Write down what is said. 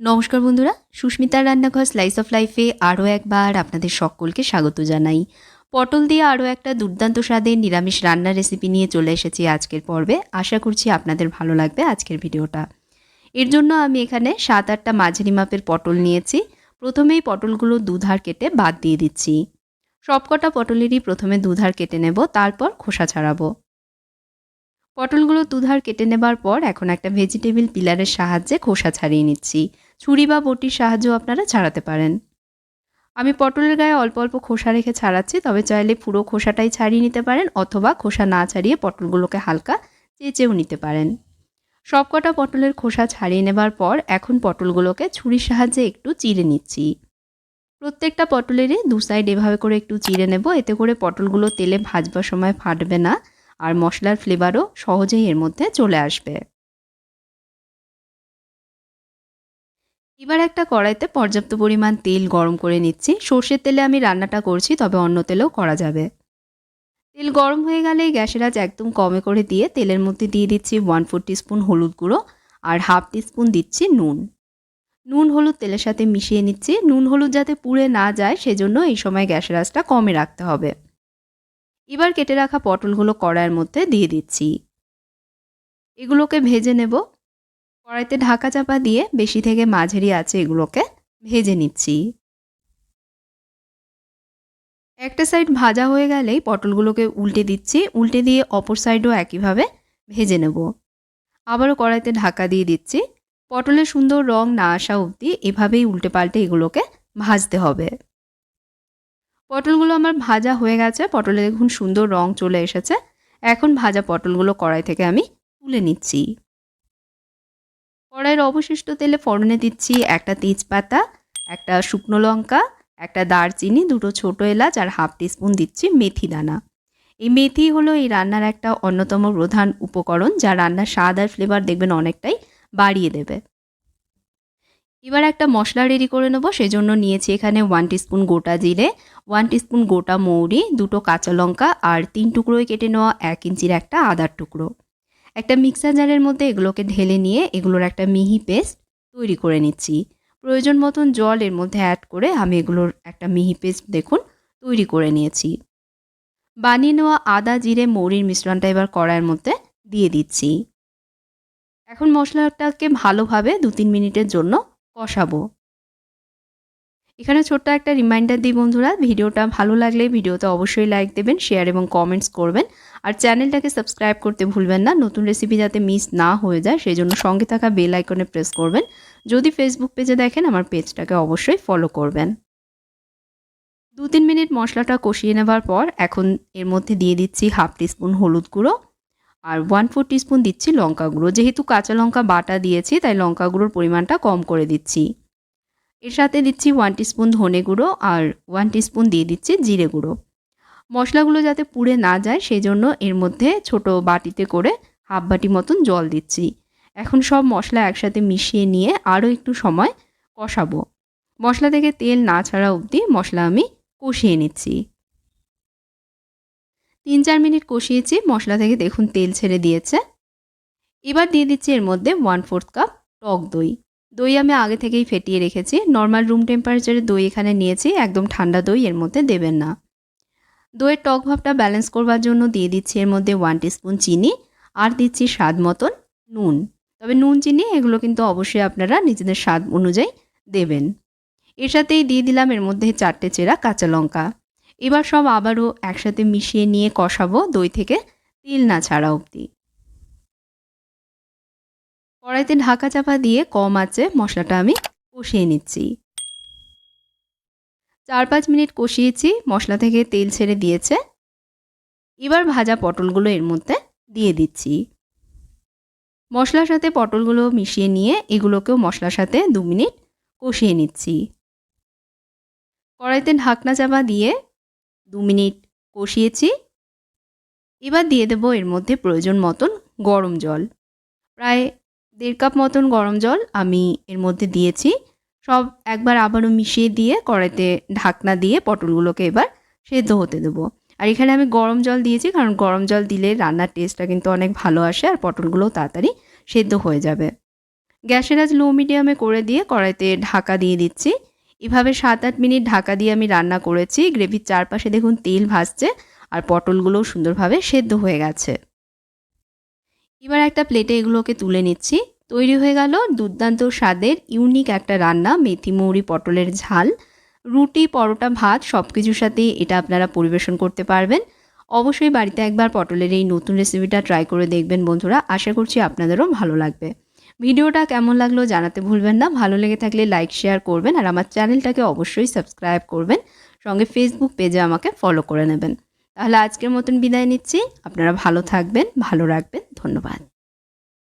নমস্কার বন্ধুরা, সুস্মিতার রান্নাঘর স্লাইস অফ লাইফে আরও একবার আপনাদের সকলকে স্বাগত জানাই। পটল দিয়ে আরও একটা দুর্দান্ত স্বাদের নিরামিষ রান্নার রেসিপি নিয়ে চলে এসেছি আজকের পর্বে। আশা করছি আপনাদের ভালো লাগবে আজকের ভিডিওটা। এর জন্য আমি এখানে সাত আটটা মাঝারি মাপের পটল নিয়েছি। প্রথমেই পটলগুলো দুধার কেটে বাদ দিয়ে দিচ্ছি। সবকটা পটলেরই প্রথমে দুধার কেটে নেব, তারপর খোসা ছাড়াবো। পটলগুলো দুধার কেটে নেবার পর এখন একটা ভেজিটেবিল পিলারের সাহায্যে খোসা ছাড়িয়ে নিচ্ছি। ছুরি বা বটির সাহায্যেও আপনারা ছাড়াতে পারেন। আমি পটলের গায়ে অল্প অল্প খোসা রেখে ছাড়াচ্ছি, তবে চাইলে পুরো খোসাটাই ছাড়িয়ে নিতে পারেন অথবা খোসা না ছাড়িয়ে পটলগুলোকে হালকা চেঁচেও নিতে পারেন। সবকটা পটলের খোসা ছাড়িয়ে নেবার পর এখন পটলগুলোকে ছুরির সাহায্যে একটু চিড়ে নিচ্ছি। প্রত্যেকটা পটলেরই দু সাইড এভাবে করে একটু চিড়ে নেব, এতে করে পটলগুলো তেলে ভাজবার সময় ফাটবে না আর মশলার ফ্লেভারও সহজেই এর মধ্যে চলে আসবে। এবার একটা কড়াইতে পর্যাপ্ত পরিমাণ তেল গরম করে নিচ্ছি। সর্ষের তেলে আমি রান্নাটা করছি, তবে অন্য তেলেও করা যাবে। তেল গরম হয়ে গেলে গ্যাসের আঁচ একদম কমে করে দিয়ে তেলের মধ্যে দিয়ে দিচ্ছি ওয়ান ফোর স্পুন হলুদ গুঁড়ো আর হাফ স্পুন দিচ্ছি নুন। নুন, হলুদ তেলের সাথে মিশিয়ে নিচ্ছি। নুন, হলুদ যাতে পুড়ে না যায় সেজন্য এই সময় গ্যাসের আঁচটা কমে রাখতে হবে। এবার কেটে রাখা পটলগুলো কড়াইয়ের মধ্যে দিয়ে দিচ্ছি। এগুলোকে ভেজে নেব। কড়াইতে ঢাকা চাপা দিয়ে বেশি থেকে মাঝারি আছে এগুলোকে ভেজে নিচ্ছি। একটা সাইড ভাজা হয়ে গেলেই পটলগুলোকে উল্টে দিচ্ছি। উল্টে দিয়ে অপর সাইডও একইভাবে ভেজে নেব। আবারও কড়াইতে ঢাকা দিয়ে দিচ্ছি। পটলের সুন্দর রং না আসা অবধি এভাবেই উল্টে পাল্টে এগুলোকে ভাজতে হবে। পটলগুলো আমার ভাজা হয়ে গেছে। পটলে দেখুন সুন্দর রং চলে এসেছে। এখন ভাজা পটলগুলো কড়াই থেকে আমি তুলে নিচ্ছি। কড়াইয়ের অবশিষ্ট তেলে ফোড়নে দিচ্ছি একটা তেজপাতা, একটা শুকনো লঙ্কা, একটা দারচিনি, দুটো ছোটো এলাচ আর হাফ টিস্পুন দিচ্ছি মেথি দানা। এই মেথি হলো এই রান্নার একটা অন্যতম প্রধান উপকরণ যা রান্নার স্বাদ আর ফ্লেভার দেখবেন অনেকটাই বাড়িয়ে দেবে। এবার একটা মশলা রেডি করে নেব, সেজন্য নিয়েছি এখানে ওয়ান টিস্পুন গোটা জিরে ওয়ান টিস্পুন গোটা মৌরি, দুটো কাঁচা লঙ্কা আর তিন টুকরোয় কেটে নেওয়া এক ইঞ্চির একটা আদার টুকরো। একটা মিক্সার জারের মধ্যে এগুলোকে ঢেলে নিয়ে এগুলোর একটা মিহি পেস্ট তৈরি করে নিচ্ছি। প্রয়োজন মতন জল এর মধ্যে অ্যাড করে আমি এগুলোর একটা মিহি পেস্ট দেখুন, তৈরি করে নিয়েছি। বানিয়ে নেওয়া আদা, জিরে, মৌরির মিশ্রণটা এবার কড়াইয়ের মধ্যে দিয়ে দিচ্ছি। এখন মশলাটাকে ভালোভাবে দু তিন মিনিটের জন্য কষাবো। এখানে ছোট্ট একটা রিমাইন্ডার দিই বন্ধুরা, ভিডিওটা ভালো লাগলে ভিডিওতে অবশ্যই লাইক দেবেন শেয়ার এবং কমেন্টস করবেন। আর চ্যানেলটাকে সাবস্ক্রাইব করতে ভুলবেন না, নতুন রেসিপি যাতে মিস না হয়ে যায় সেই জন্য সঙ্গে থাকা বেল আইকনে প্রেস করবেন। যদি ফেসবুক পেজে দেখেন, আমার পেজটাকে অবশ্যই ফলো করবেন। দু তিন মিনিট মশলাটা কষিয়ে নেবার পর এখন এর মধ্যে দিয়ে দিচ্ছি হাফ টিস্পুন হলুদ গুঁড়ো আর ওয়ান ফোর টিস্পুন দিচ্ছি লঙ্কা গুঁড়ো। যেহেতু কাঁচা লঙ্কা বাটা দিয়েছি, তাই লঙ্কা গুঁড়োর পরিমাণটা কম করে দিচ্ছি। এর সাথে দিচ্ছি ওয়ান টিস্পুন ধনে গুঁড়ো আর ওয়ান টিস্পুন দিয়ে দিচ্ছি জিরে গুঁড়ো। মশলাগুলো যাতে পুড়ে না যায় সেই জন্য এর মধ্যে ছোট বাটিতে করে হাফ বাটি মতন জল দিচ্ছি। এখন সব মশলা একসাথে মিশিয়ে নিয়ে আরও একটু সময় কষাবো। মশলা থেকে তেল না ছাড়া অবধি মশলা আমি কষিয়ে নিচ্ছি। তিন চার মিনিট কষিয়েছি, মশলা থেকে দেখুন তেল ছেড়ে দিয়েছে। এবার দিয়ে দিচ্ছি এর মধ্যে ওয়ান ফোর্থ কাপ টক দই। দই আমি আগে থেকেই ফেটিয়ে রেখেছি। নর্মাল রুম টেম্পারেচারে দই এখানে নিয়েছি, একদম ঠান্ডা দই, এর মধ্যে দেবেন না। দইয়ের টক ভাবটা ব্যালেন্স করবার জন্য দিয়ে দিচ্ছি এর মধ্যে ওয়ান টিস্পুন চিনি আর দিচ্ছি স্বাদ মতন নুন। তবে নুন, চিনি এগুলো কিন্তু অবশ্যই আপনারা নিজেদের স্বাদ অনুযায়ী দেবেন। এর সাথেই দিয়ে দিলাম এর মধ্যে চারটে চেরা কাঁচা লঙ্কা। এবার সব আবারও একসাথে মিশিয়ে নিয়ে কষাবো দই থেকে তেল না ছাড়া অবধি। কড়াইতে ঢাকা চাপা দিয়ে কম আছে মশলাটা আমি কষিয়ে নিচ্ছি। চার পাঁচ মিনিট কষিয়েছি, মশলা থেকে তেল ছেড়ে দিয়েছে। এবার ভাজা পটলগুলো এর মধ্যে দিয়ে দিচ্ছি। মশলার সাথে পটলগুলো মিশিয়ে নিয়ে এগুলোকেও মশলার সাথে দু মিনিট কষিয়ে নিচ্ছি। কড়াইতে ঢাকনা চাপা দিয়ে দু মিনিট কষিয়েছি। এবার দিয়ে দেবো এর মধ্যে প্রয়োজন মতন গরম জল। প্রায় দেড় কাপ মতন গরম জল আমি এর মধ্যে দিয়েছি। সব একবার আবারও মিশিয়ে দিয়ে কড়াইতে ঢাকনা দিয়ে পটলগুলোকে এবার সেদ্ধ হতে দেবো। আর এখানে আমি গরম জল দিয়েছি কারণ গরম জল দিলে রান্নার টেস্টটা কিন্তু অনেক ভালো আসে আর পটলগুলোও তাড়াতাড়ি সেদ্ধ হয়ে যাবে। গ্যাসের আজ লো মিডিয়ামে করে দিয়ে কড়াইতে ঢাকা দিয়ে দিচ্ছি। এভাবে সাত আট মিনিট ঢাকা দিয়ে আমি রান্না করেছি। গ্রেভির চারপাশে দেখুন তেল ভাসছে আর পটলগুলোও সুন্দরভাবে সেদ্ধ হয়ে গেছে। এবার একটা প্লেটে এগুলোকে তুলে নিচ্ছি। তৈরি হয়ে গেল দুর্দান্ত স্বাদের ইউনিক একটা রান্না, মেথি, মৌরি, পটলের ঝাল। রুটি, পরোটা, ভাত সব কিছুর সাথে এটা আপনারা পরিবেশন করতে পারবেন। অবশ্যই বাড়িতে একবার পটলের এই নতুন রেসিপিটা ট্রাই করে দেখবেন বন্ধুরা। আশা করছি আপনাদেরও ভালো লাগবে। ভিডিওটা কেমন লাগল জানাতে ভুলবেন না। ভালো লেগে থাকলে লাইক শেয়ার করবেন আর আমার চ্যানেলটাকে অবশ্যই সাবস্ক্রাইব করবেন। সঙ্গে ফেসবুক পেজে আমাকে ফলো করে নেবেন। তাহলে আজকের মতন বিদায় নিচ্ছি। আপনারা ভালো থাকবেন ভালো রাখবেন। ধন্যবাদ।